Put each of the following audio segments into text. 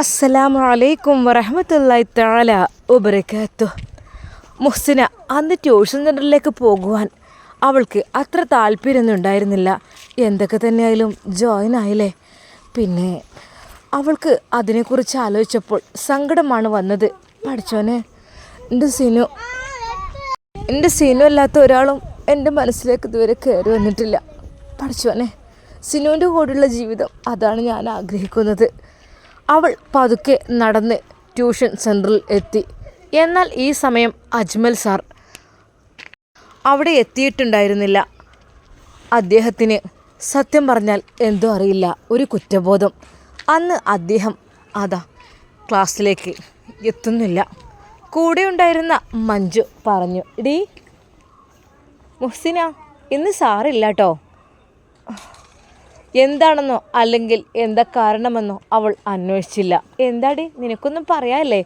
അസ്സലാമു അലൈക്കും വറഹമത്തല്ലായി താല വബറകാതുഹു മുഹ്സിന അന്ന് ട്യൂഷൻ സെന്ററിലേക്ക് പോകുവാൻ അവൾക്ക് അത്ര താല്പര്യമൊന്നും ഉണ്ടായിരുന്നില്ല. എന്തൊക്കെ തന്നെയായാലും ജോയിൻ ആയില്ലേ? പിന്നെ അവൾക്ക് അതിനെക്കുറിച്ച് ആലോചിച്ചപ്പോൾ സങ്കടമാണ് വന്നത്. പഠിച്ചോനെ എന്റെ സിനു എന്റെ സിനു അല്ലാത്ത ഒരാളും എന്റെ മനസ്സിലേക്ക് ഇതുവരെ കയറി വന്നിട്ടില്ല. പഠിച്ചോനെ സിനുവിന്റെ കൂടെയുള്ള ജീവിതം അതാണ് ഞാൻ ആഗ്രഹിക്കുന്നത്. അവൾ പതുക്കെ നടന്ന് ട്യൂഷൻ സെന്ററിൽ എത്തി. എന്നാൽ ഈ സമയം അജ്മൽ സാർ അവിടെ എത്തിയിട്ടുണ്ടായിരുന്നില്ല. അദ്ദേഹത്തിന് സത്യം പറഞ്ഞാൽ എന്തോ അറിയില്ല. ഒരു കുറ്റബോധം. അന്ന് അദ്ദേഹം അതാ ക്ലാസ്സിലേക്ക് എത്തുന്നില്ല. കൂടെ ഉണ്ടായിരുന്ന മഞ്ജു പറഞ്ഞു ഡീ മുഹ്സിന ഇന്ന് സാറില്ല കേട്ടോ എന്താണെന്നോ അല്ലെങ്കിൽ എന്താ കാരണമെന്നോ അവൾ അന്വേഷിച്ചില്ല. എന്താടി നിനക്കൊന്നും പറയാല്ലേ?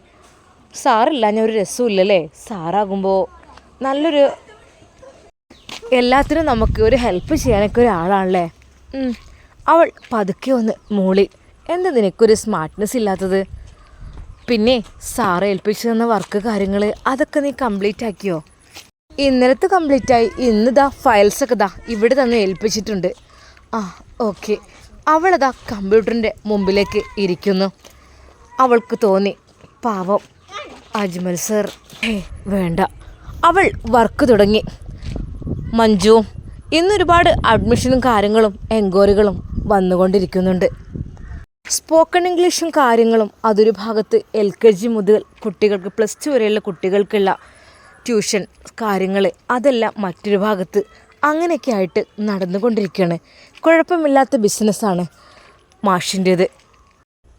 സാറില്ല ഞാൻ ഒരു രസമില്ലല്ലേ സാറാകുമ്പോൾ നല്ലൊരു എല്ലാത്തിനും നമുക്ക് ഒരു ഹെൽപ്പ് ചെയ്യാനൊക്കെ ഒരാളാണല്ലേ? അവൾ പതുക്കെ ഒന്ന് മൂളി. എന്താ നിനക്കൊരു സ്മാർട്ട്നെസ് ഇല്ലാത്തത്? പിന്നെ സാറ് ഏൽപ്പിച്ചു തന്ന വർക്ക് കാര്യങ്ങൾ അതൊക്കെ നീ കംപ്ലീറ്റ് ആക്കിയോ? ഇന്നലത്തെ കംപ്ലീറ്റ് ആയി. ഇന്ന് ദാ ഫയൽസ് ഒക്കെ ദാ ഇവിടെ തന്നെ ഏൽപ്പിച്ചിട്ടുണ്ട്. ആ ഓക്കെ. അവളതാ കമ്പ്യൂട്ടറിന്റെ മുമ്പിലേക്ക് ഇരിക്കുന്നു. അവൾക്ക് തോന്നി പാവം അജ്മൽ സർ. വേണ്ട. അവൾ വർക്ക് തുടങ്ങി. മഞ്ജുവും ഇന്നൊരുപാട് അഡ്മിഷനും കാര്യങ്ങളും എൻക്വയറികളും വന്നുകൊണ്ടിരിക്കുന്നുണ്ട്. സ്പോക്കൺ ഇംഗ്ലീഷും കാര്യങ്ങളും അതൊരു ഭാഗത്ത് എൽ കെ ജി മുതൽ കുട്ടികൾക്ക് പ്ലസ് ടു വരെയുള്ള കുട്ടികൾക്കുള്ള ട്യൂഷൻ കാര്യങ്ങൾ അതെല്ലാം മറ്റൊരു ഭാഗത്ത് അങ്ങനെയൊക്കെ ആയിട്ട് നടന്നുകൊണ്ടിരിക്കുകയാണ്. കുഴപ്പമില്ലാത്ത ബിസിനസ്സാണ് മാഷിന്റേത്.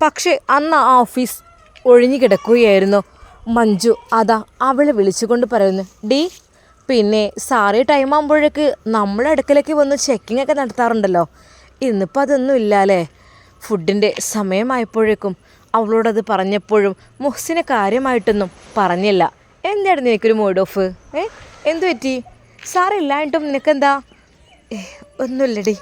പക്ഷേ അന്ന് ആ ഓഫീസ് ഒഴിഞ്ഞു കിടക്കുകയായിരുന്നു. മഞ്ജു അതാ അവളെ വിളിച്ചുകൊണ്ട് പറയുന്നു ഡി പിന്നെ സാറി ടൈം ആകുമ്പോഴേക്ക് നമ്മളെ അടുക്കലേക്ക് വന്ന് ചെക്കിംഗ് ഒക്കെ നടത്താറുണ്ടല്ലോ. ഇന്നിപ്പോൾ അതൊന്നും ഇല്ലാല്ലേ? ഫുഡിന്റെ സമയമായപ്പോഴേക്കും അവളോടത് പറഞ്ഞപ്പോഴും മുഹ്സിനെ കാര്യമായിട്ടൊന്നും പറഞ്ഞില്ല. എന്തായിരുന്നു എനിക്കൊരു മൂഡ് ഓഫ്? ഏ? എന്തു പറ്റി? സാറില്ലായിട്ടും നിനക്കെന്താ? ഏ ഒന്നുമില്ലടി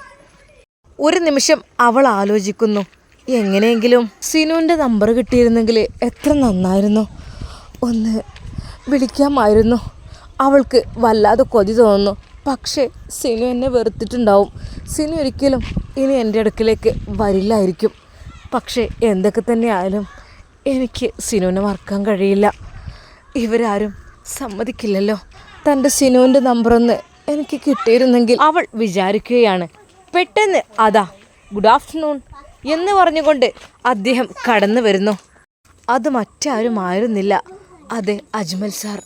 ഒരു നിമിഷം അവൾ ആലോചിക്കുന്നു. എങ്ങനെയെങ്കിലും സിനുവിന്റെ നമ്പർ കിട്ടിയിരുന്നെങ്കിൽ എത്ര നന്നായിരുന്നു. ഒന്ന് വിളിക്കാമായിരുന്നു. അവൾക്ക് വല്ലാതെ കൊതി തോന്നുന്നു. പക്ഷേ സിനു എന്നെ വെറുത്തിട്ടുണ്ടാവും. സിനു ഒരിക്കലും ഇനി എന്റെ അടുക്കിലേക്ക് വരില്ലായിരിക്കും. പക്ഷേ എന്തൊക്കെ തന്നെ ആയാലും എനിക്ക് സിനുവിനെ മറക്കാൻ കഴിയില്ല. ഇവരാരും സമ്മതിക്കില്ലല്ലോ. തന്റെ സിനുവിന്റെ നമ്പറൊന്ന് എനിക്ക് കിട്ടിയിരുന്നെങ്കിൽ അവൾ വിചാരിക്കുകയാണ്. പെട്ടെന്ന് അതാ ഗുഡ് ആഫ്റ്റർനൂൺ എന്ന് പറഞ്ഞുകൊണ്ട് അദ്ദേഹം കടന്നു വരുന്നു. അത് മറ്റാരും ആയിരുന്നില്ല. അതെ അജ്മൽ സാർ.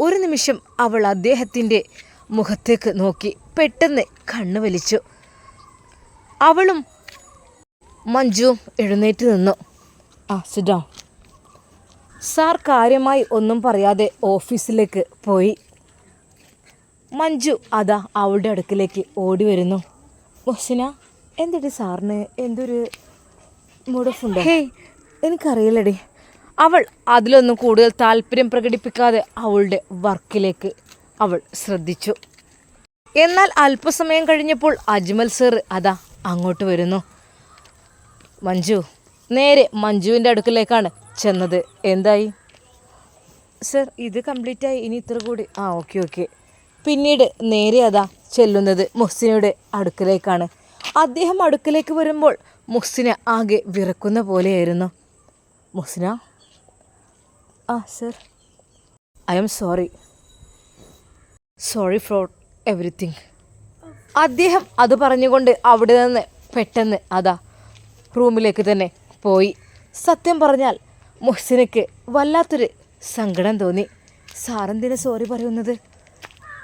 ഒരു നിമിഷം അവൾ അദ്ദേഹത്തിന്റെ മുഖത്തേക്ക് നോക്കി പെട്ടെന്ന് കണ്ണു വലിച്ചു. അവളും മഞ്ജുവും എഴുന്നേറ്റ് നിന്നു. ആ സിഡാ സാർ കാര്യമായി ഒന്നും പറയാതെ ഓഫീസിലേക്ക് പോയി. മഞ്ജു അതാ അവളുടെ അടുക്കിലേക്ക് ഓടി വരുന്നു. മുഹ്സിന എന്തിട്ട് സാറിന്? എന്തൊരു മുടക്കുണ്ട് ഹേയ് എനിക്കറിയില്ലടി. അവൾ അതിലൊന്നും കൂടുതൽ താല്പര്യം പ്രകടിപ്പിക്കാതെ അവളുടെ വർക്കിലേക്ക് അവൾ ശ്രദ്ധിച്ചു. എന്നാൽ അല്പസമയം കഴിഞ്ഞപ്പോൾ അജ്മൽ സർ അതാ അങ്ങോട്ട് വരുന്നു. മഞ്ജു നേരെ മഞ്ജുവിന്റെ അടുക്കിലേക്കാണ് ചെന്നത്. എന്തായി? സർ ഇത് കംപ്ലീറ്റായി ഇനി ഇത്ര കൂടി. ആ ഓക്കെ ഓക്കെ പിന്നീട് നേരെ അതാ ചെല്ലുന്നത് മുഹ്സിനയുടെ അടുക്കലേക്കാണ്. അദ്ദേഹം അടുക്കലേക്ക് വരുമ്പോൾ മുഹ്സിന ആകെ വിറക്കുന്ന പോലെയായിരുന്നു. മുഹ്സിന? ആ sir. I am sorry. Sorry for everything അദ്ദേഹം അത് പറഞ്ഞുകൊണ്ട് അവിടെ നിന്ന് പെട്ടെന്ന് അതാ റൂമിലേക്ക് തന്നെ പോയി. സത്യം പറഞ്ഞാൽ മുഹ്സിനയ്ക്ക് വല്ലാത്തൊരു സങ്കടം തോന്നി. സാറെന്തിനു സോറി പറയുന്നത്?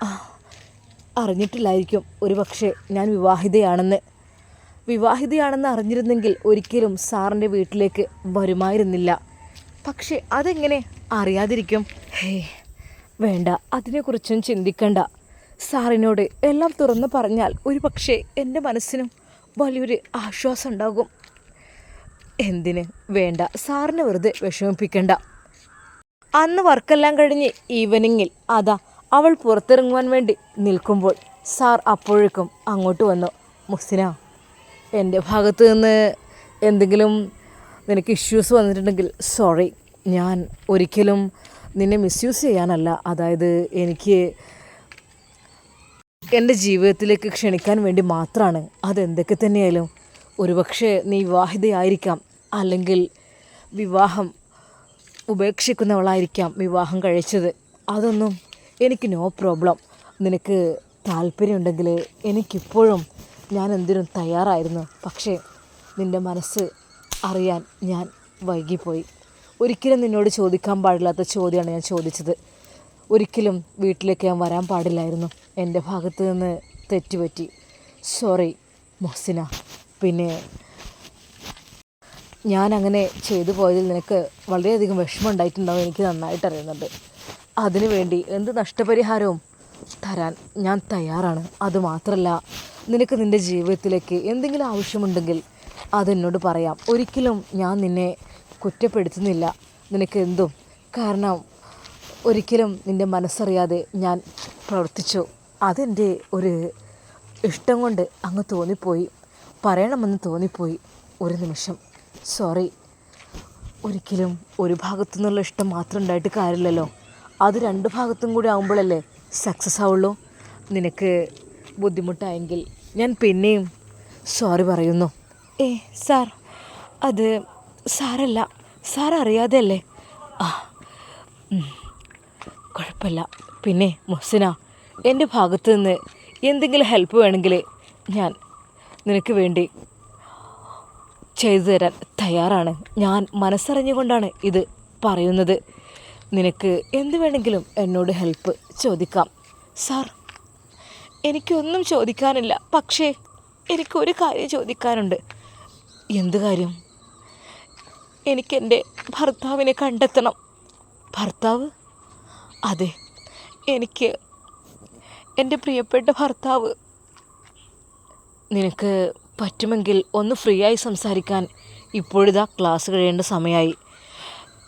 ആ അറിഞ്ഞിട്ടില്ലായിരിക്കും. ഒരു പക്ഷേ ഞാൻ വിവാഹിതയാണെന്ന്. വിവാഹിതയാണെന്ന് അറിഞ്ഞിരുന്നെങ്കിൽ ഒരിക്കലും സാറിന്റെ വീട്ടിലേക്ക് വരുമായിരുന്നില്ല. പക്ഷേ അതെങ്ങനെ അറിയാതിരിക്കും? ഹേ വേണ്ട. അതിനെക്കുറിച്ചും ചിന്തിക്കണ്ട. സാറിനോട് എല്ലാം തുറന്നു പറഞ്ഞാൽ ഒരു പക്ഷേ എന്റെ മനസ്സിനും വലിയൊരു ആശ്വാസം ഉണ്ടാകും. എന്തിന്? വേണ്ട. സാറിനെ വെറുതെ വിഷമിപ്പിക്കണ്ട. അന്ന് വർക്കെല്ലാം കഴിഞ്ഞ് ഈവനിങ്ങിൽ അതാ അവൾ പുറത്തിറങ്ങുവാൻ വേണ്ടി നിൽക്കുമ്പോൾ സാർ അപ്പോഴേക്കും അങ്ങോട്ട് വന്നു. മുഹ്സിന എന്റെ ഭാഗത്ത് നിന്ന് എന്തെങ്കിലും നിനക്ക് ഇഷ്യൂസ് വന്നിട്ടുണ്ടെങ്കിൽ സോറി ഞാൻ ഒരിക്കലും നിന്നെ മിസ്യൂസ് ചെയ്യാനല്ല. അതായത് എനിക്ക് എന്റെ ജീവിതത്തിലേക്ക് ക്ഷണിക്കാൻ വേണ്ടി മാത്രമാണ് അതെന്തൊക്കെ തന്നെയായാലും ഒരുപക്ഷെ നീ വിവാഹിതയായിരിക്കാം. അല്ലെങ്കിൽ വിവാഹം ഉപേക്ഷിക്കുന്നവളായിരിക്കാം വിവാഹം കഴിച്ചത്. അതൊന്നും എനിക്ക് നോ പ്രോബ്ലം നിനക്ക് താല്പര്യമുണ്ടെങ്കിൽ എനിക്കിപ്പോഴും ഞാൻ എന്തിനും തയ്യാറായിരുന്നു. പക്ഷേ നിന്റെ മനസ്സ് അറിയാൻ ഞാൻ വൈകിപ്പോയി. ഒരിക്കലും നിന്നോട് ചോദിക്കാൻ പാടില്ലാത്ത ചോദ്യമാണ് ഞാൻ ചോദിച്ചത്. ഒരിക്കലും വീട്ടിലേക്ക് ഞാൻ വരാൻ പാടില്ലായിരുന്നു. എന്റെ ഭാഗത്ത് നിന്ന് തെറ്റുപറ്റി. സോറി മൊഹസിന. പിന്നെ ഞാൻ അങ്ങനെ ചെയ്തു പോയതിൽ നിനക്ക് വളരെയധികം വിഷമം ഉണ്ടായിട്ടുണ്ടാവും. എനിക്ക് നന്നായിട്ട് അറിയുന്നുണ്ട്. അതിനുവേണ്ടി എന്ത് നഷ്ടപരിഹാരവും തരാൻ ഞാൻ തയ്യാറാണ്. അതുമാത്രമല്ല നിനക്ക് നിന്റെ ജീവിതത്തിലേക്ക് എന്തെങ്കിലും ആവശ്യമുണ്ടെങ്കിൽ അതെന്നോട് പറയാം. ഒരിക്കലും ഞാൻ നിന്നെ കുറ്റപ്പെടുത്തുന്നില്ല. നിനക്ക് എന്തും. കാരണം ഒരിക്കലും നിന്റെ മനസ്സറിയാതെ ഞാൻ പ്രവർത്തിച്ചു. അതെന്റെ ഒരു ഇഷ്ടം കൊണ്ട് അങ്ങ് തോന്നിപ്പോയി. പറയണമെന്ന് തോന്നിപ്പോയി ഒരു നിമിഷം. സോറി. ഒരിക്കലും ഒരു ഭാഗത്തു നിന്നുള്ള ഇഷ്ടം മാത്രം ഉണ്ടായിട്ട് കാര്യമില്ലല്ലോ. അത് രണ്ട് ഭാഗത്തും കൂടി ആകുമ്പോഴല്ലേ സക്സസ് ആവുള്ളൂ. നിനക്ക് ബുദ്ധിമുട്ടായെങ്കിൽ ഞാൻ പിന്നെയും സോറി പറയുന്നു. ഏ സാർ അത് സാറല്ല സാർ അറിയാതെ അല്ലേ ആ കുഴപ്പമില്ല. പിന്നെ മൊസിന എന്റെ ഭാഗത്ത് നിന്ന് എന്തെങ്കിലും ഹെൽപ്പ് വേണമെങ്കിൽ ഞാൻ നിനക്ക് വേണ്ടി ചെയ്തു തരാൻ തയ്യാറാണ്. ഞാൻ മനസ്സറിഞ്ഞുകൊണ്ടാണ് ഇത് പറയുന്നത്. നിനക്ക് എന്ത് വേണമെങ്കിലും എന്നോട് ഹെൽപ്പ് ചോദിക്കാം. സാർ എനിക്കൊന്നും ചോദിക്കാനില്ല. പക്ഷേ എനിക്കൊരു കാര്യം ചോദിക്കാനുണ്ട്. എന്ത് കാര്യം? എനിക്കെന്റെ ഭർത്താവിനെ കണ്ടെത്തണം. ഭർത്താവ്? അതെ എനിക്ക് എന്റെ പ്രിയപ്പെട്ട ഭർത്താവ്. നിനക്ക് പറ്റുമെങ്കിൽ ഒന്ന് ഫ്രീ ആയി സംസാരിക്കാൻ. ഇപ്പോഴിതാ ക്ലാസ് കഴിയേണ്ട സമയമായി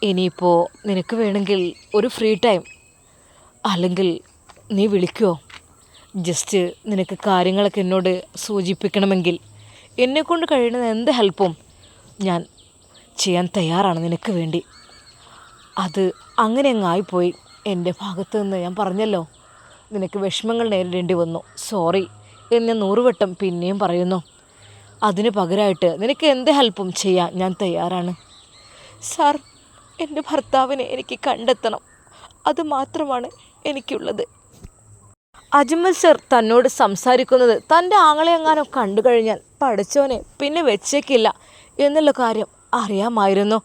ഇനിയിപ്പോൾ നിനക്ക് വേണമെങ്കിൽ ഒരു ഫ്രീ ടൈം അല്ലെങ്കിൽ നീ വിളിക്കുമോ ജസ്റ്റ് നിനക്ക് കാര്യങ്ങളൊക്കെ എന്നോട് സൂചിപ്പിക്കണമെങ്കിൽ എന്നെക്കൊണ്ട് കഴിയുന്ന എന്ത് ഹെൽപ്പും ഞാൻ ചെയ്യാൻ തയ്യാറാണ് നിനക്ക് വേണ്ടി. അത് അങ്ങനെ അങ്ങായിപ്പോയി എന്റെ ഭാഗത്ത് നിന്ന് ഞാൻ പറഞ്ഞല്ലോ നിനക്ക് വിഷമങ്ങൾ നേരിടേണ്ടി വന്നു. സോറി എന്ന് നൂറുവട്ടം പിന്നെയും പറയുന്നു. അതിന് പകരമായിട്ട് നിനക്ക് എന്ത് ഹെൽപ്പും ചെയ്യാൻ ഞാൻ തയ്യാറാണ്. സാർ എന്റെ ഭർത്താവിനെ എനിക്ക് കണ്ടെത്തണം. അത് മാത്രമാണ് എനിക്കുള്ളത്. അജ്മൽ സർ തന്നോട് സംസാരിക്കുന്നത് തന്റെ ആങ്ങളെ എങ്ങാനും കണ്ടു കഴിഞ്ഞാൽ പഠിച്ചവനെ പിന്നെ വെച്ചേക്കില്ല എന്നുള്ള കാര്യം അറിയാമായിരുന്നു.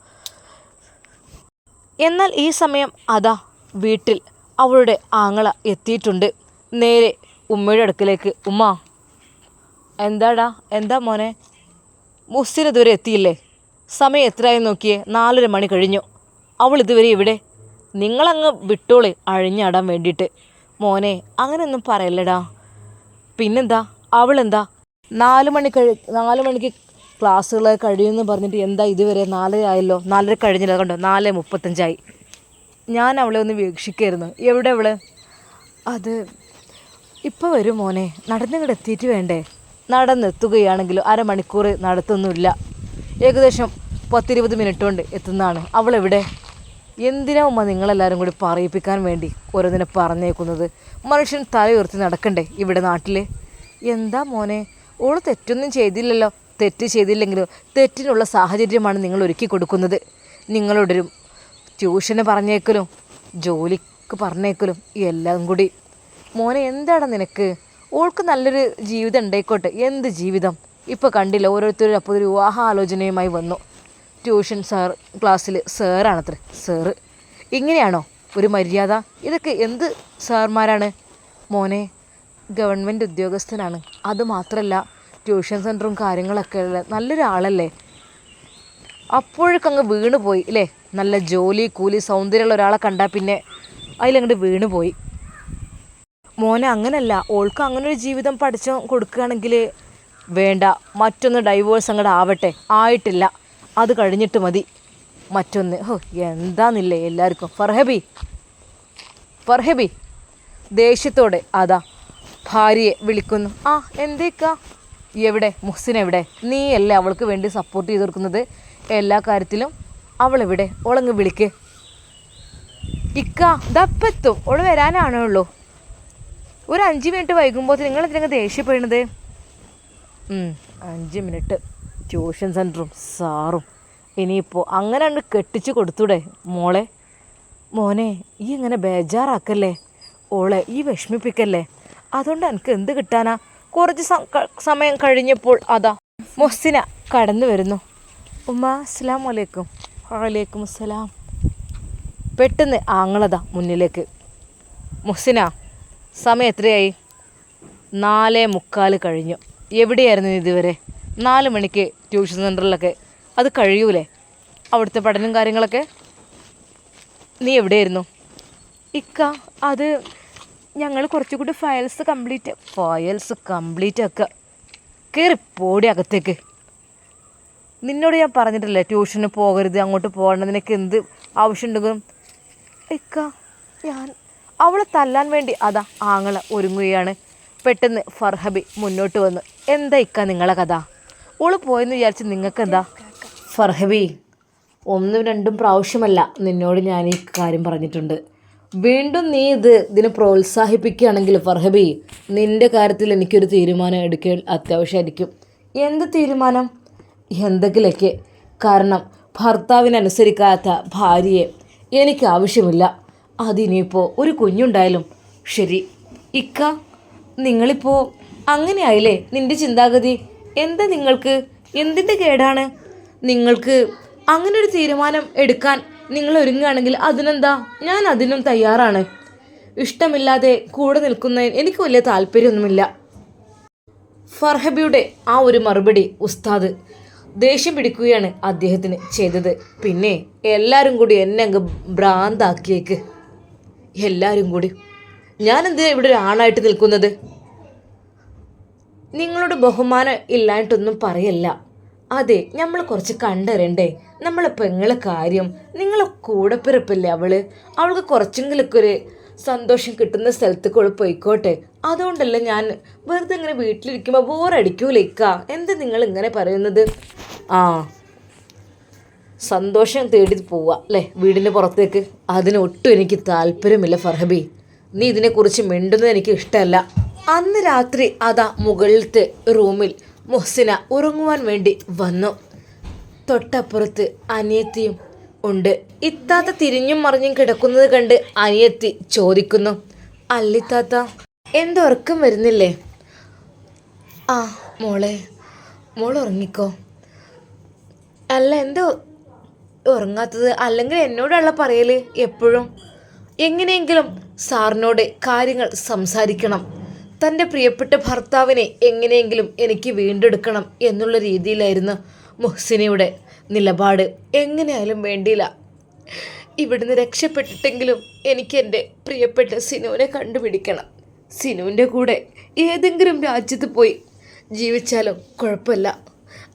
എന്നാൽ ഈ സമയം അതാ വീട്ടിൽ അവളുടെ ആങ്ങള എത്തിയിട്ടുണ്ട്. നേരെ ഉമ്മയുടെ അടുക്കലേക്ക്. ഉമ്മ എന്താടാ? എന്താ മോനെ? മുസ്തിന് ഇതുവരെ എത്തിയില്ലേ? സമയം എത്രയായി നോക്കിയേ? നാലര മണി കഴിഞ്ഞു. അവൾ ഇതുവരെ ഇവിടെ. നിങ്ങളങ്ങ് വിട്ടോളെ അഴിഞ്ഞാടാൻ വേണ്ടിയിട്ട്. മോനെ അങ്ങനെയൊന്നും പറയല്ലടാ. പിന്നെന്താ? അവളെന്താ? നാല് മണി കഴി നാല് മണിക്ക് ക്ലാസ്സുകൾ കഴിയുമെന്ന് പറഞ്ഞിട്ട് എന്താ ഇതുവരെ നാലര ആയല്ലോ? നാലര കഴിഞ്ഞില്ല കണ്ടോ നാല് മുപ്പത്തഞ്ചായി. ഞാൻ അവളെ ഒന്ന് വീക്ഷിക്കായിരുന്നു. എവിടെ അവൾ? അത് ഇപ്പോൾ വരും മോനെ. നടന്നിങ്ങോട്ട് എത്തിയിട്ട് വേണ്ടേ? നടന്നെത്തുകയാണെങ്കിലും? അരമണിക്കൂർ നടത്തൊന്നുമില്ല. ഏകദേശം പത്തിരുപത് മിനിറ്റ് കൊണ്ട് എത്തുന്നതാണ്. അവളെവിടെ? എന്തിനാ ഉമ്മ നിങ്ങളെല്ലാവരും കൂടി പറയിപ്പിക്കാൻ വേണ്ടി ഓരോന്നിനെ പറഞ്ഞേക്കുന്നത്? മനുഷ്യൻ തല ഉയർത്തി നടക്കണ്ടേ ഇവിടെ നാട്ടിൽ എന്താ മോനെ? ഓൾ തെറ്റൊന്നും ചെയ്തില്ലല്ലോ. തെറ്റ് ചെയ്തില്ലെങ്കിലും തെറ്റിനുള്ള സാഹചര്യമാണ് നിങ്ങൾ ഒരുക്കി കൊടുക്കുന്നത്. നിങ്ങളോടൊരു ട്യൂഷന് പറഞ്ഞേക്കലും ജോലിക്ക് പറഞ്ഞേക്കലും എല്ലാം കൂടി. മോനെ എന്താണ് നിനക്ക്? ഓൾക്ക് നല്ലൊരു ജീവിതം ഉണ്ടായിക്കോട്ടെ. എന്ത് ജീവിതം? ഇപ്പോൾ കണ്ടില്ല ഓരോരുത്തരും അപ്പോൾ ഒരു വിവാഹ ആലോചനയുമായി വന്നു. ട്യൂഷൻ സാർ ക്ലാസ്സിൽ സാറാണത്രേ സാറ്. ഇങ്ങനെയാണോ ഒരു മര്യാദ? ഇതൊക്കെ എന്ത് സാർമാരാണ്? മോനെ ഗവൺമെന്റ് ഉദ്യോഗസ്ഥനാണ്. അതുമാത്രമല്ല ട്യൂഷൻ സെന്ററും കാര്യങ്ങളൊക്കെ ഉള്ള നല്ലൊരാളല്ലേ? അപ്പോഴേക്കങ്ങ് വീണ് പോയി അല്ലേ നല്ല ജോലി കൂലി സൗന്ദര്യമുള്ള ഒരാളെ കണ്ടാൽ പിന്നെ അതിലങ്ങോട്ട് വീണ് പോയി മോനെ അങ്ങനല്ല. ഓൾക്ക് അങ്ങനെ ഒരു ജീവിതം പഠിച്ചു കൊടുക്കുകയാണെങ്കിൽ വേണ്ട. മറ്റൊന്ന് ഡൈവോഴ്സ് അങ്ങോട്ട് ആവട്ടെ. ആയിട്ടില്ല. അത് കഴിഞ്ഞിട്ട് മതി. മറ്റൊന്ന്. ഹോ എന്താന്നില്ലേ എല്ലാവർക്കും? ഫർഹബി. ഫർഹബി. ദേഷ്യത്തോടെ അതാ ഭാര്യയെ വിളിക്കുന്നു. ആ എന്തേക്കാ? എവിടെ? മുഹ്സിൻ എവിടെ? നീയല്ലേ അവൾക്ക് വേണ്ടി സപ്പോർട്ട് ചെയ്ത് കൊടുക്കുന്നത്? എല്ലാ കാര്യത്തിലും അവളെവിടെ? ഓളങ്ങ് വിളിക്ക്. ഇക്ക ദപ്പെത്തും ഓൾ വരാനാണേ ഉള്ളൂ ഒരു അഞ്ച് മിനിറ്റ് വൈകുമ്പോൾ നിങ്ങൾ എന്തിനാ ദേഷ്യപ്പെടുന്നത്? അഞ്ച് മിനിറ്റ് ട്യൂഷൻ സെന്ററും സാറും. ഇനിയിപ്പോൾ അങ്ങനെ അങ്ങ് കെട്ടിച്ച് കൊടുത്തൂടെ മോളെ. മോനെ ഈ ഇങ്ങനെ ബേജാറാക്കല്ലേ? ഓളെ ഈ വിഷമിപ്പിക്കല്ലേ? അതുകൊണ്ട് എനിക്ക് എന്ത് കിട്ടാനാ? കുറച്ച് സമയം കഴിഞ്ഞപ്പോൾ അതാ മൊസിന കടന്നു വരുന്നു. ഉമ്മ അസ്സലാം വലൈക്കും വലൈക്കും അസ്സലാം. പെട്ടെന്ന് ആങ്ങളതാ മുന്നിലേക്ക്. മൊസിന സമയം എത്രയായി? നാലേ മുക്കാൽ കഴിഞ്ഞു. എവിടെയായിരുന്നു ഇതുവരെ? നാല് മണിക്ക് ട്യൂഷൻ സെന്ററിലൊക്കെ അത് കഴിയൂലേ? അവിടുത്തെ പഠനം കാര്യങ്ങളൊക്കെ? നീ എവിടെയായിരുന്നു? ഇക്ക അത് ഞങ്ങൾ കുറച്ചുകൂടി ഫയൽസ് കംപ്ലീറ്റ് ഫയൽസ് കംപ്ലീറ്റ് ആക്കുക കയറി പോടി അകത്തേക്ക്. നിന്നോട് ഞാൻ പറഞ്ഞിട്ടില്ലേ ട്യൂഷന് പോകരുത് അങ്ങോട്ട് പോകണം നിനക്ക് എന്ത് ആവശ്യമുണ്ടെങ്കിലും ഇക്ക ഞാൻ അവളെ തല്ലാൻ വേണ്ടി അതാ ആങ്ങളെ ഒരുങ്ങുകയാണ്. പെട്ടെന്ന് ഫർഹബി മുന്നോട്ട് വന്നു എന്താ ഇക്ക നിങ്ങളെ കഥ? ഓൾ പോയെന്ന് വിചാരിച്ച് നിങ്ങൾക്ക് എന്താ ഫർഹബി ഒന്നും രണ്ടും പ്രാവശ്യമല്ല നിന്നോട് ഞാൻ ഈ കാര്യം പറഞ്ഞിട്ടുണ്ട്. വീണ്ടും നീ ഇത് ഇതിനെ പ്രോത്സാഹിപ്പിക്കുകയാണെങ്കിൽ ഫർഹബി നിന്റെ കാര്യത്തിൽ എനിക്കൊരു തീരുമാനം എടുക്കാൻ അത്യാവശ്യമായിരിക്കും. എന്ത് തീരുമാനം? എന്തെങ്കിലൊക്കെ കാരണം ഭർത്താവിനനുസരിക്കാത്ത ഭാര്യയെ എനിക്ക് ആവശ്യമില്ല. അതിനിപ്പോൾ ഒരു കുഞ്ഞുണ്ടായാലും ശരി. ഇക്ക നിങ്ങളിപ്പോൾ അങ്ങനെയായില്ലേ നിന്റെ ചിന്താഗതി? എന്താ നിങ്ങൾക്ക്? എന്തിന്റെ കേടാണ്? നിങ്ങൾക്ക് അങ്ങനെ ഒരു തീരുമാനം എടുക്കാൻ നിങ്ങൾ ഒരുങ്ങുകയാണെങ്കിൽ അതിനെന്താ? ഞാൻ അതിനും തയ്യാറാണ്. ഇഷ്ടമില്ലാതെ കൂടെ നിൽക്കുന്നതിന് എനിക്ക് വലിയ താല്പര്യമൊന്നുമില്ല. ഫർഹബിയുടെ ആ ഒരു മറുപടി ഉസ്താദ് ദേഷ്യം പിടിക്കുകയാണ് അദ്ദേഹത്തിന് ചെയ്തത്. പിന്നെ എല്ലാവരും കൂടി എന്നെ അങ്ങ് ഭ്രാന്താക്കിയേക്ക്. എല്ലാവരും കൂടി. ഞാൻ എന്തിനാ ഇവിടെ ഒരു ആണായിട്ട് നിൽക്കുന്നത്? നിങ്ങളോട് ബഹുമാനം ഇല്ലായിട്ടൊന്നും പറയല്ല. അതെ നമ്മൾ കുറച്ച് കണ്ടറിയണ്ടേ? നമ്മളെ പെങ്ങളെ കാര്യം നിങ്ങളെ കൂടെ പിറപ്പില്ലേ അവൾ? അവൾക്ക് കുറച്ചെങ്കിലൊക്കെ ഒരു സന്തോഷം കിട്ടുന്ന സ്ഥലത്തേക്ക് പോയിക്കോട്ടെ. അതുകൊണ്ടല്ല ഞാൻ വെറുതെ ഇങ്ങനെ വീട്ടിലിരിക്കുമ്പോൾ ബോറടിക്കൂല ഇക്ക? എന്താ നിങ്ങൾ ഇങ്ങനെ പറയുന്നത്? ആ സന്തോഷം തേടി പോവുക അല്ലേ? വീടിന്റെ പുറത്തേക്ക്. അതിനൊട്ടും എനിക്ക് താല്പര്യമില്ല ഫർഹബി. നീ ഇതിനെക്കുറിച്ച് മിണ്ടുന്നത് എനിക്ക് ഇഷ്ടമല്ല. അന്ന് രാത്രി അതാ മുകളിലത്തെ റൂമിൽ മുഹ്സിന ഉറങ്ങുവാൻ വേണ്ടി വന്നു. തൊട്ടപ്പുറത്ത് അനിയത്തിയും ഉണ്ട്. ഇത്താത്ത തിരിഞ്ഞും മറിഞ്ഞും കിടക്കുന്നത് കണ്ട് അനിയത്തി ചോദിക്കുന്നു അല്ലിത്താത്ത എന്തുറക്കം വരുന്നില്ലേ? ആ മോളെ മോൾ ഉറങ്ങിക്കോ. അല്ല എന്തോ ഉറങ്ങാത്തത്? അല്ലെങ്കിൽ എന്നോടുള്ള പറയൽ എപ്പോഴും? എങ്ങനെയെങ്കിലും സാറിനോട് കാര്യങ്ങൾ സംസാരിക്കണം. തന്റെ പ്രിയപ്പെട്ട ഭർത്താവിനെ എങ്ങനെയെങ്കിലും എനിക്ക് വീണ്ടെടുക്കണം എന്നുള്ള രീതിയിലായിരുന്നു മുഹ്സിനയുടെ നിലപാട്. എങ്ങനെയായാലും വേണ്ടിയില്ല. ഇവിടുന്ന് രക്ഷപ്പെട്ടിട്ടെങ്കിലും എനിക്ക് എന്റെ പ്രിയപ്പെട്ട സിനുവിനെ കണ്ടുപിടിക്കണം. സിനുവിന്റെ കൂടെ ഏതെങ്കിലും രാജ്യത്ത് പോയി ജീവിച്ചാലും കുഴപ്പമില്ല.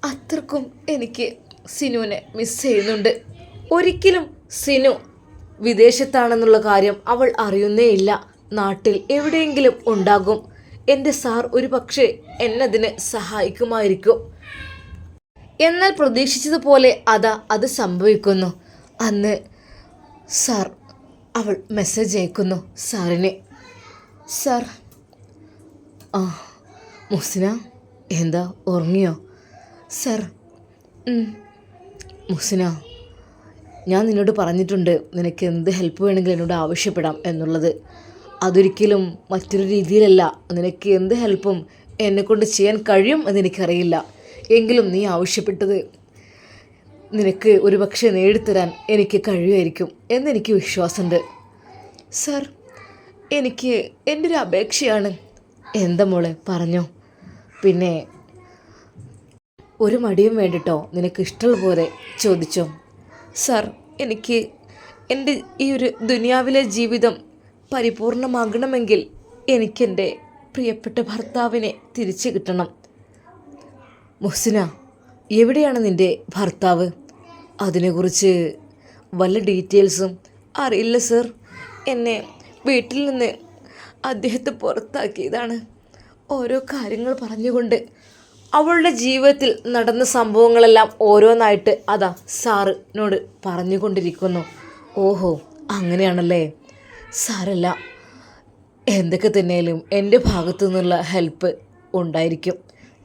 അത്രക്കും എനിക്ക് സിനുവിനെ മിസ് ചെയ്യുന്നുണ്ട്. ഒരിക്കലും സിനു വിദേശത്താണെന്നുള്ള കാര്യം അവൾ അറിയുന്നേയില്ല. നാട്ടിൽ എവിടെയെങ്കിലും ഉണ്ടാകും. എന്റെ സാർ ഒരു പക്ഷേ എന്നതിന് സഹായിക്കുമായിരിക്കും. എന്നാൽ പ്രതീക്ഷിച്ചതുപോലെ അതാ അത് സംഭവിക്കുന്നു. അന്ന് സാർ അവൾ മെസ്സേജ് അയക്കുന്നു സാറിന്. സാർ ആ മുസ്ന എന്താ ഉറങ്ങിയോ? സാർ മുസ്ന ഞാൻ നിന്നോട് പറഞ്ഞിട്ടുണ്ട് നിനക്ക് എന്ത് ഹെൽപ്പ് വേണമെങ്കിലും എന്നോട് ആവശ്യപ്പെടാം എന്നുള്ളത്. അതൊരിക്കലും മറ്റൊരു രീതിയിലല്ല. നിനക്ക് എന്ത് ഹെൽപ്പും എന്നെക്കൊണ്ട് ചെയ്യാൻ കഴിയും എന്നെനിക്കറിയില്ല എങ്കിലും നീ ആവശ്യപ്പെട്ടത് നിനക്ക് ഒരു പക്ഷേ നേടിത്തരാൻ എനിക്ക് കഴിയുമായിരിക്കും എന്നെനിക്ക് വിശ്വാസമുണ്ട്. സർ എനിക്ക് എന്റെ ഒരു അപേക്ഷയാണ്. എന്താ മോളെ പറഞ്ഞോ. പിന്നെ ഒരു മടിയും വേണ്ടിട്ടോ നിനക്ക് ഇഷ്ടമുള്ള പോലെ ചോദിച്ചോ. സർ എനിക്ക് എന്റെ ഈ ഒരു ദുനിയാവിലെ ജീവിതം പരിപൂർണമാകണമെങ്കിൽ എനിക്കെന്റെ പ്രിയപ്പെട്ട ഭർത്താവിനെ തിരിച്ചു കിട്ടണം. മുഹ്സിന എവിടെയാണ് നിന്റെ ഭർത്താവ്? അതിനെക്കുറിച്ച് വല്ല ഡീറ്റെയിൽസും അറിയില്ല സർ. എന്നെ വീട്ടിൽ നിന്ന് അദ്ദേഹത്തെ പുറത്താക്കിയതാണ്. ഓരോ കാര്യങ്ങൾ പറഞ്ഞുകൊണ്ട് അവളുടെ ജീവിതത്തിൽ നടന്ന സംഭവങ്ങളെല്ലാം ഓരോന്നായിട്ട് അതാ സാറിനോട് പറഞ്ഞുകൊണ്ടിരിക്കുന്നു. ഓഹോ അങ്ങനെയാണല്ലേ? സാരല്ല എന്തൊക്കെ തന്നെയാലും എന്റെ ഭാഗത്തു നിന്നുള്ള ഹെൽപ്പ് ഉണ്ടായിരിക്കും.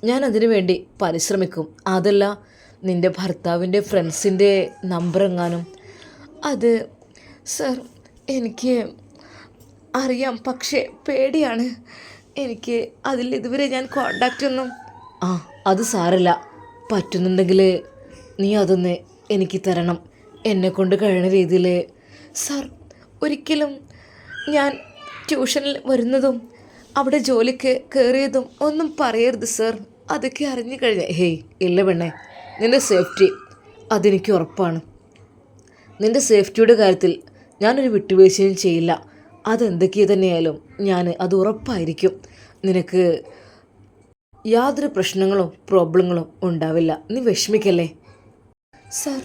ഞാൻ അതിനു വേണ്ടി പരിശ്രമിക്കും. അതല്ല നിന്റെ ഭർത്താവിന്റെ ഫ്രണ്ട്സിന്റെ നമ്പർ എങ്ങാനും? അത് സർ എനിക്ക് അറിയാം. പക്ഷേ പേടിയാണ്. എനിക്ക് അതിൽ ഇതുവരെ ഞാൻ കോണ്ടാക്റ്റ് ഒന്നും ആ അത് സാരല്ല. പറ്റുന്നുണ്ടെങ്കിൽ നീ അതൊന്ന് എനിക്ക് തരണം. എന്നെ കൊണ്ട് കഴിയുന്ന രീതിയിൽ സാർ ഒരിക്കലും ഞാൻ ട്യൂഷനിൽ വരുന്നതും അവിടെ ജോലിക്ക് കയറിയതും ഒന്നും പറയരുത് സർ. അതൊക്കെ അറിഞ്ഞു കഴിഞ്ഞ. ഹേയ് ഇല്ല പെണ്ണെ. നിന്റെ സേഫ്റ്റി അതെനിക്ക് ഉറപ്പാണ്. നിന്റെ സേഫ്റ്റിയുടെ കാര്യത്തിൽ ഞാനൊരു വിട്ടുവീഴ്ചയും ചെയ്യില്ല. അതെന്തൊക്കെ തന്നെയായാലും ഞാൻ അത് ഉറപ്പായിരിക്കും. നിനക്ക് യാതൊരു പ്രശ്നങ്ങളോ പ്രോബ്ലങ്ങളും ഉണ്ടാവില്ല. നീ വിഷമിക്കല്ലേ? സർ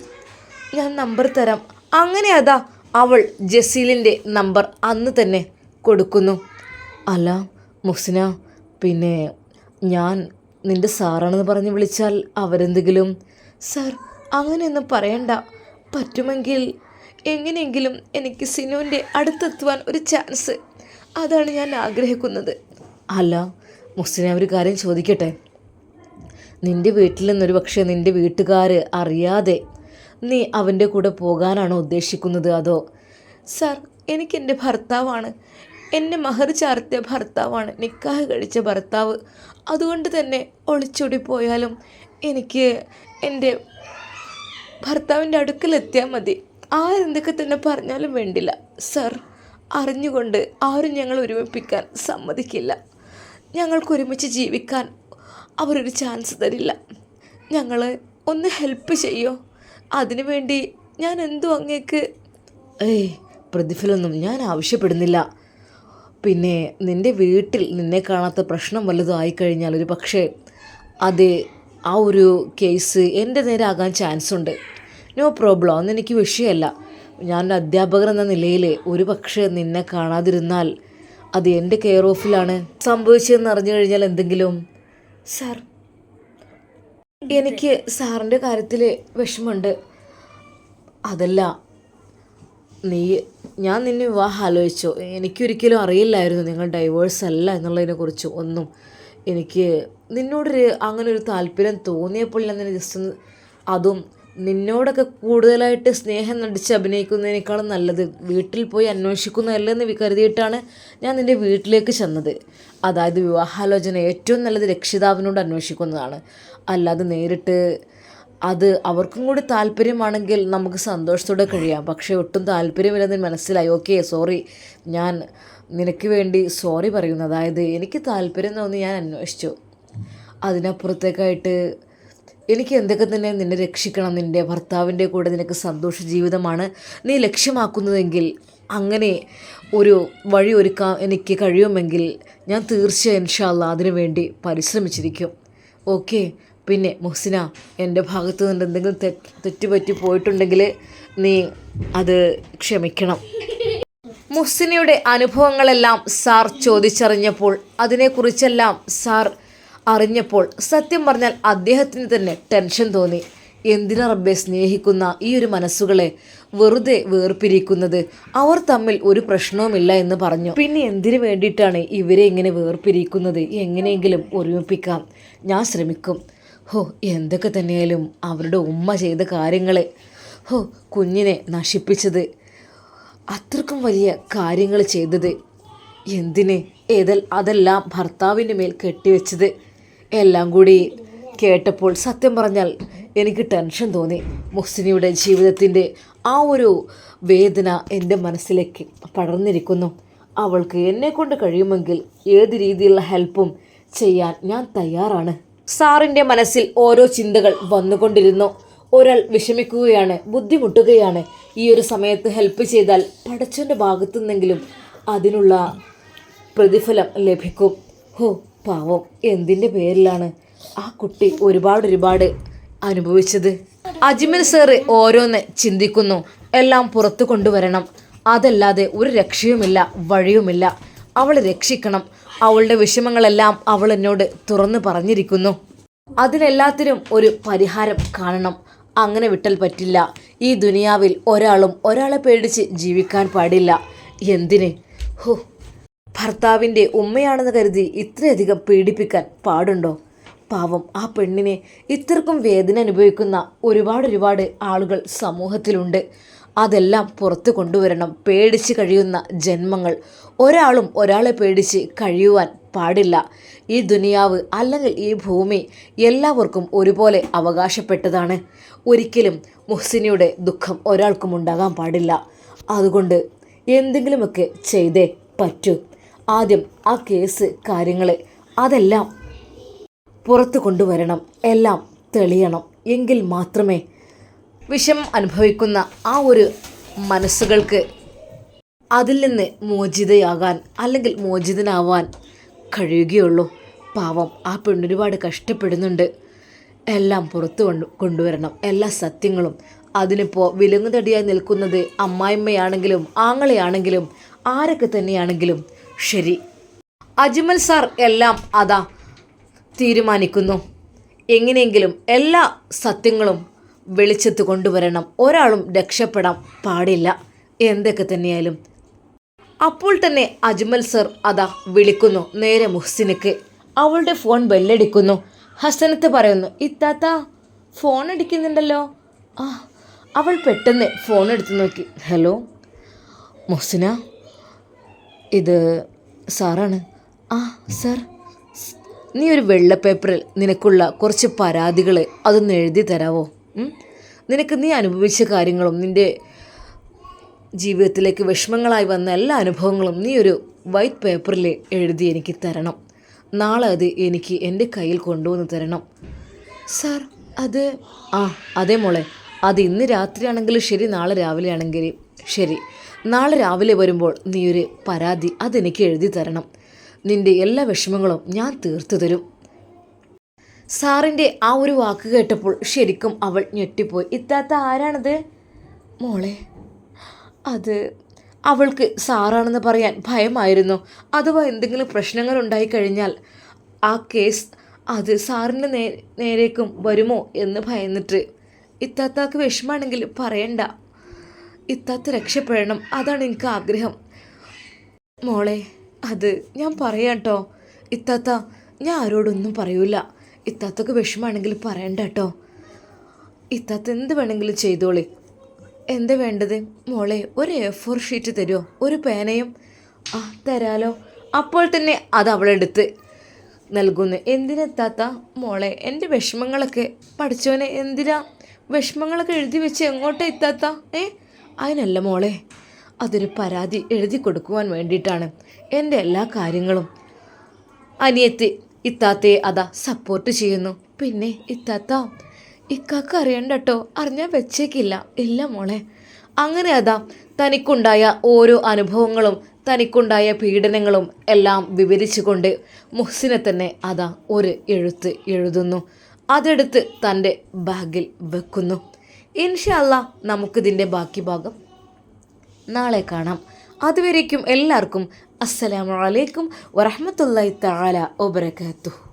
ഞാൻ നമ്പർ തരാം. അങ്ങനെ അതാ അവൾ ജസീലിന്റെ നമ്പർ അന്ന് തന്നെ കൊടുക്കുന്നു. അല്ല മുഹ്സിന പിന്നെ ഞാൻ നിന്റെ സാറാണെന്ന് പറഞ്ഞ് വിളിച്ചാൽ അവരെന്തെങ്കിലും? സാർ അങ്ങനെയൊന്നും പറയണ്ട. പറ്റുമെങ്കിൽ എങ്ങനെയെങ്കിലും എനിക്ക് സിനുവിന്റെ അടുത്തെത്തുവാൻ ഒരു ചാൻസ്. അതാണ് ഞാൻ ആഗ്രഹിക്കുന്നത്. അല്ല മുഹ്സിന ഒരു കാര്യം ചോദിക്കട്ടെ. നിന്റെ വീട്ടിൽ നിന്നൊരു പക്ഷേ നിന്റെ വീട്ടുകാർ അറിയാതെ നീ അവന്റെ കൂടെ പോകാനാണോ ഉദ്ദേശിക്കുന്നത് അതോ? സാർ എനിക്ക് എന്റെ ഭർത്താവാണ്. എന്നെ മഹർ ചാർത്തിയ ഭർത്താവാണ്. നിക്കാഹ് കഴിച്ച ഭർത്താവ്. അതുകൊണ്ട് തന്നെ ഒളിച്ചോടി പോയാലും എനിക്ക് എന്റെ ഭർത്താവിന്റെ അടുക്കലെത്തിയാൽ മതി. ആരെന്തൊക്കെ തന്നെ പറഞ്ഞാലും വേണ്ടില്ല. സർ അറിഞ്ഞുകൊണ്ട് ആരും ഞങ്ങൾ ഒരുമിപ്പിക്കാൻ സമ്മതിക്കില്ല. ഞങ്ങൾക്ക് ഒരുമിച്ച് ജീവിക്കാൻ അവരൊരു ചാൻസ് തരില്ല. ഞങ്ങൾ ഒന്ന് ഹെൽപ്പ് ചെയ്യോ? അതിനുവേണ്ടി ഞാൻ എന്തു അങ്ങേക്ക് ഏയ് പ്രതിഫലമൊന്നും ഞാൻ ആവശ്യപ്പെടുന്നില്ല. പിന്നെ നിന്റെ വീട്ടിൽ നിന്നെ കാണാത്ത പ്രശ്നം വല്ലതും ആയിക്കഴിഞ്ഞാൽ ഒരു പക്ഷേ അത് ആ ഒരു കേസ് എന്റെ നേരെ ആകാൻ ചാൻസ് ഉണ്ട്. നോ പ്രോബ്ലം അന്ന് എനിക്ക് വിഷയമല്ല. ഞാനൊരു അധ്യാപകർ എന്ന നിലയിൽ ഒരു പക്ഷേ നിന്നെ കാണാതിരുന്നാൽ അത് എന്റെ കെയർ ഓഫിലാണ് സംഭവിച്ചതെന്ന് അറിഞ്ഞു കഴിഞ്ഞാൽ എന്തെങ്കിലും? സാർ എനിക്ക് സാറിന്റെ കാര്യത്തിൽ വിഷമമുണ്ട്. അതല്ല നീ ഞാൻ നിന്നെ വിവാഹം ആലോചിച്ചോ. എനിക്കൊരിക്കലും അറിയില്ലായിരുന്നു നിങ്ങൾ ഡൈവേഴ്സ് അല്ല എന്നുള്ളതിനെക്കുറിച്ച് ഒന്നും. എനിക്ക് നിന്നോടൊരു അങ്ങനെ ഒരു താല്പര്യം തോന്നിയപ്പോൾ ഞാൻ നിന്നെ ജസ്റ്റ് അതും നിന്നോടൊക്കെ കൂടുതലായിട്ട് സ്നേഹം നടിച്ച് അഭിനയിക്കുന്നതിനേക്കാളും നല്ലത് വീട്ടിൽ പോയി അന്വേഷിക്കുന്നതല്ലെന്ന് കരുതിയിട്ടാണ് ഞാൻ നിന്റെ വീട്ടിലേക്ക് ചെന്നത്. അതായത് വിവാഹാലോചന ഏറ്റവും നല്ലത് രക്ഷിതാവിനോട് അന്വേഷിക്കുന്നതാണ്. അല്ലാതെ നേരിട്ട് അത് അവർക്കും കൂടി താല്പര്യമാണെങ്കിൽ നമുക്ക് സന്തോഷത്തോടെ കഴിയാം. പക്ഷേ ഒട്ടും താല്പര്യമില്ലെന്ന് മനസ്സിലായി. Okay sorry. ഞാൻ നിനക്ക് വേണ്ടി സോറി പറയുന്നു. അതായത് എനിക്ക് താല്പര്യം തോന്നി ഞാൻ അന്വേഷിച്ചു. അതിനപ്പുറത്തേക്കായിട്ട് എനിക്ക് എന്തൊക്കെ തന്നെ നിന്നെ രക്ഷിക്കണം നിന്റെ ഭർത്താവിന്റെ കൂടെ നിനക്ക് സന്തോഷ ജീവിതമാണ് നീ ലക്ഷ്യമാക്കുന്നതെങ്കിൽ അങ്ങനെ ഒരു വഴി ഒരുക്കാൻ എനിക്ക് കഴിയുമെങ്കിൽ ഞാൻ തീർച്ചയായും ഇൻഷാല്ല അതിനു വേണ്ടി പരിശ്രമിച്ചിരിക്കും. ഓക്കെ പിന്നെ മുഹ്സിന എന്റെ ഭാഗത്തു നിന്ന് എന്തെങ്കിലും തെറ്റ് തെറ്റുപറ്റി പോയിട്ടുണ്ടെങ്കിൽ നീ അത് ക്ഷമിക്കണം. മുഹ്സിനയുടെ അനുഭവങ്ങളെല്ലാം സാർ ചോദിച്ചറിഞ്ഞപ്പോൾ അതിനെക്കുറിച്ചെല്ലാം സാർ അറിഞ്ഞപ്പോൾ സത്യം പറഞ്ഞാൽ അദ്ദേഹത്തിന് തന്നെ ടെൻഷൻ തോന്നി. എന്തിനാ റബ്ബെ സ്നേഹിക്കുന്ന ഈ ഒരു മനസ്സുകളെ വെറുതെ വേർപിരിക്കുന്നത്? അവർ തമ്മിൽ ഒരു പ്രശ്നവുമില്ല എന്ന് പറഞ്ഞു. പിന്നെ എന്തിനു വേണ്ടിയിട്ടാണ് ഇവരെ ഇങ്ങനെ വേർപിരിക്കുന്നത്? എങ്ങനെയെങ്കിലും ഒരുമിപ്പിക്കാം. ഞാൻ ശ്രമിക്കും. ഹോ എന്തൊക്കെ തന്നെയായാലും അവരുടെ ഉമ്മ ചെയ്ത കാര്യങ്ങളെ. ഹോ കുഞ്ഞിനെ നശിപ്പിച്ചത്. അത്രക്കും വലിയ കാര്യങ്ങൾ ചെയ്തത്. എന്തിന്? ഏതൽ അതെല്ലാം ഭർത്താവിന്റെ മേൽ കെട്ടിവെച്ചത്. എല്ലാം കൂടി കേട്ടപ്പോൾ സത്യം പറഞ്ഞാൽ എനിക്ക് ടെൻഷൻ തോന്നി. മുഹ്സിനിയുടെ ജീവിതത്തിന്റെ ആ ഒരു വേദന എന്റെ മനസ്സിലേക്ക് പടർന്നിരിക്കുന്നു. അവൾക്ക് എന്നെക്കൊണ്ട് കഴിയുമെങ്കിൽ ഏത് രീതിയിലുള്ള ഹെൽപ്പും ചെയ്യാൻ ഞാൻ തയ്യാറാണ്. സാറിന്റെ മനസ്സിൽ ഓരോ ചിന്തകൾ വന്നുകൊണ്ടിരുന്നു. ഒരാൾ വിഷമിക്കുകയാണ് ബുദ്ധിമുട്ടുകയാണ്. ഈ ഒരു സമയത്ത് ഹെൽപ്പ് ചെയ്താൽ പഠിച്ചവന്റെ ഭാഗത്തു നിന്നെങ്കിലും അതിനുള്ള പ്രതിഫലം ലഭിക്കും. ഹോ പാവം എന്തിന്റെ പേരിലാണ് ആ കുട്ടി ഒരുപാട് ഒരുപാട് അനുഭവിച്ചത്? അജ്മൽ സാറ് ഓരോന്ന് ചിന്തിക്കുന്നു. എല്ലാം പുറത്തു കൊണ്ടുവരണം. അതല്ലാതെ ഒരു രക്ഷയുമില്ല വഴിയുമില്ല. അവളെ രക്ഷിക്കണം. അവളുടെ വിഷമങ്ങളെല്ലാം അവൾ എന്നോട് തുറന്നു പറഞ്ഞിരിക്കുന്നു. അതിനെല്ലാത്തിനും ഒരു പരിഹാരം കാണണം. അങ്ങനെ വിട്ടാൽ പറ്റില്ല. ഈ ദുനിയാവിൽ ഒരാളും ഒരാളെ പേടിച്ച് ജീവിക്കാൻ പാടില്ല. എന്തിന്? ഹോ ഭർത്താവിന്റെ ഉമ്മയാണെന്ന് കരുതി ഇത്രയധികം പീഡിപ്പിക്കാൻ പാടുണ്ടോ? പാവം ആ പെണ്ണിനെ ഇത്രക്കും വേദന അനുഭവിക്കുന്ന ഒരുപാട് ഒരുപാട് ആളുകൾ സമൂഹത്തിലുണ്ട്. അതെല്ലാം പുറത്തു കൊണ്ടുവരണം പേടിച്ച് കഴിയുന്ന ജന്മങ്ങൾ. ഒരാളും ഒരാളെ പേടിച്ച് കഴിയുവാൻ പാടില്ല. ഈ ദുനിയാവ് അല്ലെങ്കിൽ ഈ ഭൂമി എല്ലാവർക്കും ഒരുപോലെ അവകാശപ്പെട്ടതാണ്. ഒരിക്കലും മുഹ്സിനിയുടെ ദുഃഖം ഒരാൾക്കും ഉണ്ടാകാൻ പാടില്ല. അതുകൊണ്ട് എന്തെങ്കിലുമൊക്കെ ചെയ്തേ പറ്റൂ. ആദ്യം ആ കേസ് കാര്യങ്ങൾ അതെല്ലാം പുറത്തു കൊണ്ടുവരണം. എല്ലാം തെളിയണം. എങ്കിൽ മാത്രമേ വിഷം അനുഭവിക്കുന്ന ആ ഒരു മനസ്സുകൾക്ക് അതിൽ നിന്ന് മോചിതയാകാൻ അല്ലെങ്കിൽ മോചിതനാവാൻ കഴിയുകയുള്ളൂ. പാവം ആ പെണ്ണൊരുപാട് കഷ്ടപ്പെടുന്നുണ്ട്. എല്ലാം പുറത്തു കൊണ്ട് കൊണ്ടുവരണം. എല്ലാ സത്യങ്ങളും അതിനിപ്പോൾ വിലങ്ങുതടിയായി നിൽക്കുന്നത് അമ്മായിമ്മയാണെങ്കിലും ആങ്ങളെയാണെങ്കിലും ആരൊക്കെ തന്നെയാണെങ്കിലും ശരി. അജ്മൽ സാർ എല്ലാം അതാ തീരുമാനിക്കുന്നു. എങ്ങനെയെങ്കിലും എല്ലാ സത്യങ്ങളും വെളിച്ചത്ത് കൊണ്ടുവരണം. ഒരാളും രക്ഷപ്പെടാൻ പാടില്ല. എന്തൊക്കെ തന്നെയായാലും. അപ്പോൾ തന്നെ അജ്മൽ സർ അതാ വിളിക്കുന്നു നേരെ മുഹ്സിനക്ക്. അവളുടെ ഫോൺ ബെല്ലടിക്കുന്നു. ഹസനത്ത് പറയുന്നു ഇത്താത്ത ഫോൺ അടിക്കുന്നുണ്ടല്ലോ. ആ അവൾ പെട്ടെന്ന് ഫോൺ എടുത്ത് നോക്കി. ഹലോ മുഹ്സിന? ഇത് സാറാണ്. ആ സർ. നീ ഒരു വെള്ള പേപ്പറിൽ നിനക്കുള്ള കുറച്ച് പരാതികൾ അതൊന്ന് എഴുതി തരാവോ? നിനക്ക് നീ അനുഭവിച്ച കാര്യങ്ങളും നിന്റെ ജീവിതത്തിലേക്ക് വിഷമങ്ങളായി വന്ന എല്ലാ അനുഭവങ്ങളും നീ ഒരു വൈറ്റ് പേപ്പറിൽ എഴുതി എനിക്ക് തരണം. നാളെ അത് എനിക്ക് എന്റെ കയ്യിൽ കൊണ്ടുവന്ന് തരണം. സാർ അത് ആ അതേ മോളെ. അത് ഇന്ന് രാത്രിയാണെങ്കിലും ശരി നാളെ രാവിലെ ആണെങ്കിലും ശരി. നാളെ രാവിലെ വരുമ്പോൾ നീ ഒരു പരാതി അതെനിക്ക് എഴുതി തരണം. നിന്റെ എല്ലാ വിഷമങ്ങളും ഞാൻ തീർത്തു തരും. സാറിന്റെ ആ ഒരു വാക്ക് കേട്ടപ്പോൾ ശരിക്കും അവൾ ഞെട്ടിപ്പോയി. ഇത്താത്ത ആരാണത്? മോളെ അത് അവൾക്ക് സാറാണെന്ന് പറയാൻ ഭയമായിരുന്നു. അഥവാ എന്തെങ്കിലും പ്രശ്നങ്ങൾ ഉണ്ടായിക്കഴിഞ്ഞാൽ ആ കേസ് അത് സാറിന്റെ നേ നേരേക്കും വരുമോ എന്ന് ഭയന്നിട്ട്. ഇത്താത്താക്ക് വിഷമാണെങ്കിൽ പറയണ്ട. ഇത്താത്ത രക്ഷപ്പെടണം. അതാണ് എനിക്ക് ആഗ്രഹം. മോളെ അത് ഞാൻ പറയാം കേട്ടോ. ഇത്താത്ത ഞാൻ ആരോടൊന്നും പറയൂല. ഇത്താത്തക്ക് വിഷമാണെങ്കിൽ പറയണ്ട കേട്ടോ. ഇത്താത്ത എന്ത് വേണമെങ്കിലും ചെയ്തോളി. എന്താ വേണ്ടത്? മോളെ ഒരു എ ഫോർ ഷീറ്റ് തരുമോ ഒരു പേനയും? ആ തരാലോ. അപ്പോൾ തന്നെ അത് അവളെടുത്ത് നൽകുന്നു. എന്തിനെത്താത്ത മോളെ എന്റെ വിഷമങ്ങളൊക്കെ പഠിച്ചവനെ എന്തിനാ? വിഷമങ്ങളൊക്കെ എഴുതി വെച്ച് എങ്ങോട്ടാ എത്താത്ത ഏ? അതിനല്ല മോളെ അതൊരു പരാതി എഴുതി കൊടുക്കുവാൻ വേണ്ടിയിട്ടാണ് എന്റെ എല്ലാ കാര്യങ്ങളും. അനിയത്തി ഇത്താത്തയെ അതാ സപ്പോർട്ട് ചെയ്യുന്നു. പിന്നെ ഇത്താത്ത ഇക്കാക്ക് അറിയണ്ട കേട്ടോ അറിഞ്ഞാൽ വെച്ചേക്കില്ല. ഇല്ല മോളെ. അങ്ങനെ അതാ തനിക്കുണ്ടായ ഓരോ അനുഭവങ്ങളും തനിക്കുണ്ടായ പീഡനങ്ങളും എല്ലാം വിവരിച്ചുകൊണ്ട് മുഹ്സിനെ തന്നെ അതാ ഒരു എഴുത്ത് എഴുതുന്നു. അതെടുത്ത് തന്റെ ബാഗിൽ വെക്കുന്നു. ഇൻഷല്ല നമുക്കിതിന്റെ ബാക്കി ഭാഗം നാളെ കാണാം. അതുവരേക്കും എല്ലാവർക്കും അസ്സലാമു അലൈക്കും വറഹ്മത്തുള്ളാഹി തആല വബറകാതുഹു